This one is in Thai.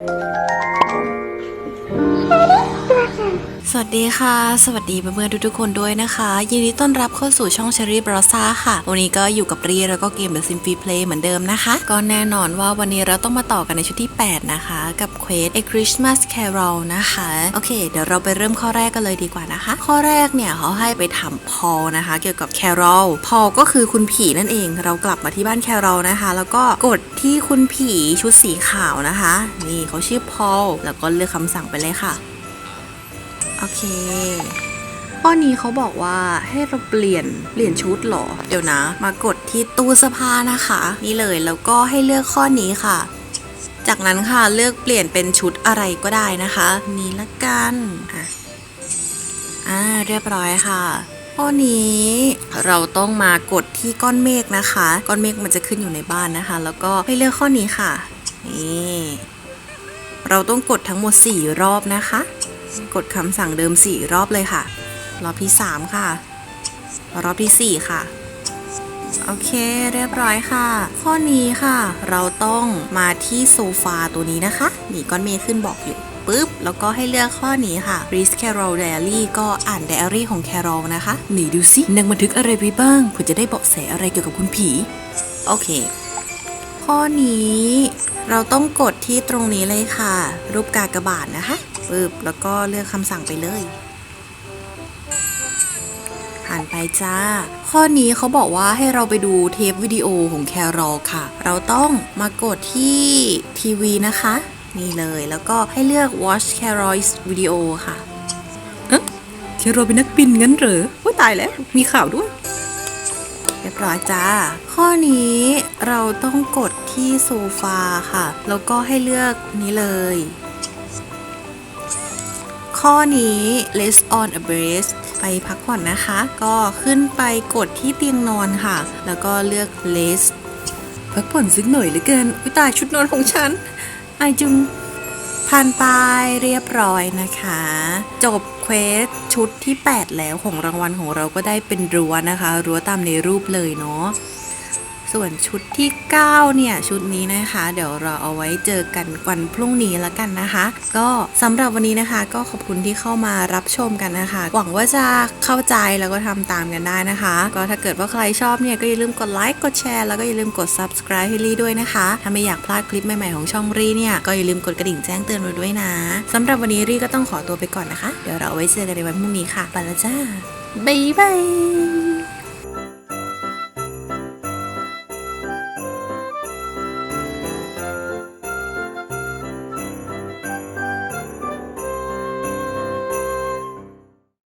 Música สวัสดีค่ะ สวัสดีเพื่อนๆทุกๆคนด้วยนะคะ ยินดีต้อนรับเข้าสู่ช่อง Cherry b r o s a ค่ะ วันนี้ก็อยู่กับรีแล้วก็เกม The Sim Free Play เหมือนเดิมนะคะ ก็แน่นอนว่าวันนี้เราต้องมาต่อกันในชุดที่ 8 นะคะ กับเควส A Christmas Carol นะคะ โอเค เดี๋ยวเราไปเริ่มข้อแรกกันเลยดีกว่านะคะ ข้อแรกเนี่ยเขาให้ไปทำพอลนะคะ เกี่ยวกับ Carol พอลก็คือคุณผีนั่นเองเรากลับมาที่บ้าน Carol นะคะ แล้วก็กดที่คุณผีชุดสีขาวนะคะ นี่เขาชื่อพอลแล้วก็เลือกคำสั่งไปเลยค่ะ โอเค ข้อนี้เขาบอกว่าให้เราเปลี่ยนเปลี่ยนชุดหรอ เดี๋ยวนะ มากดที่ตู้เสื้อผ้านะคะ นี่เลยแล้วก็ให้เลือกข้อนี้ค่ะ จากนั้นค่ะเลือกเปลี่ยนเป็นชุดอะไรก็ได้นะคะ นี่ละกันอะอ่าเรียบร้อยค่ะข้อนี้เราต้องมากดที่ก้อนเมฆนะคะ ก้อนเมฆมันจะขึ้นอยู่ในบ้านนะคะ แล้วก็ให้เลือกข้อนี้ค่ะนี่เราต้องกดทั้งหมด 4 รอบนะคะ กดคำสั่งเดิม 4 รอบเลยค่ะ รอบที่ 3 ค่ะ รอบที่ 4 ค่ะ โอเค เรียบร้อยค่ะ ข้อนี้ค่ะ เราต้องมาที่โซฟาตัวนี้นะคะนี่ก้อนเมฆขึ้นบอกอยู่ปุ๊บ แล้วก็ให้เลือกข้อนี้ค่ะ Read Carol Diary ก็อ่านไดอารี่ของ Carol นะคะหนีดูสินางบันทึกอะไรไว้บ้างเพื่อจะได้เบาะแสอะไรเกี่ยวกับคุณผี โอเค ข้อนี้เราต้องกดที่ตรงนี้เลยค่ะ รูปกากบาทนะคะ ปึ๊บแล้วก็เลือกคำสั่งไปเลยผ่านไปจ้า ข้อนี้เขาบอกว่าให้เราไปดูเทปวิดีโอของแครอลค่ะ เราต้องมากดที่ทีวีนะคะ นี่เลยแล้วก็ให้เลือก watch Carol's video ค่ะเอ๊ะแครอลเป็นนักบินงั้นเหรอโอ้ยตายแล้ว มีข่าวด้วย เรียบร้อยจ้า ข้อนี้เราต้องกดที่โซฟาค่ะ แล้วก็ให้เลือกนี้เลย ข้อนี้ less on a breast ไปพักผ่อนนะคะ ก็ขึ้นไปกดที่เตียงนอนค่ะ แล้วก็เลือก less พักผ่อนสักหน่อยเหลือเกิน อุ้ยตายชุดนอนของฉัน ไอจุงผ่านไปเรียบร้อยนะคะ จบเควสชุดที่ 8 แล้วของรางวัลของเราก็ได้เป็นรั้วนะคะ รั้วตามในรูปเลยเนาะ ส่วนชุดที่ 9 เนี่ย ชุดนี้นะคะ เดี๋ยวเราเอาไว้เจอกันวันพรุ่งนี้แล้วกันนะคะ ก็สำหรับวันนี้นะคะ ก็ขอบคุณที่เข้ามารับชมกันนะคะ หวังว่าจะเข้าใจแล้วก็ทำตามกันได้นะคะ ก็ถ้าเกิดว่าใครชอบเนี่ยก็อย่าลืมกดไลค์กดแชร์แล้วก็อย่าลืมกด subscribe ให้ลี่ด้วยนะคะ ถ้าไม่อยากพลาดคลิปใหม่ๆของช่องรีเนี่ยก็อย่าลืมกดกระดิ่งแจ้งเตือนไว้ด้วยนะสำหรับวันนี้รีก็ต้องขอตัวไปก่อนนะคะ เดี๋ยวเราเอาไว้เจอกันในวันพรุ่งนี้ค่ะไปแล้วจ้าบ๊ายบาย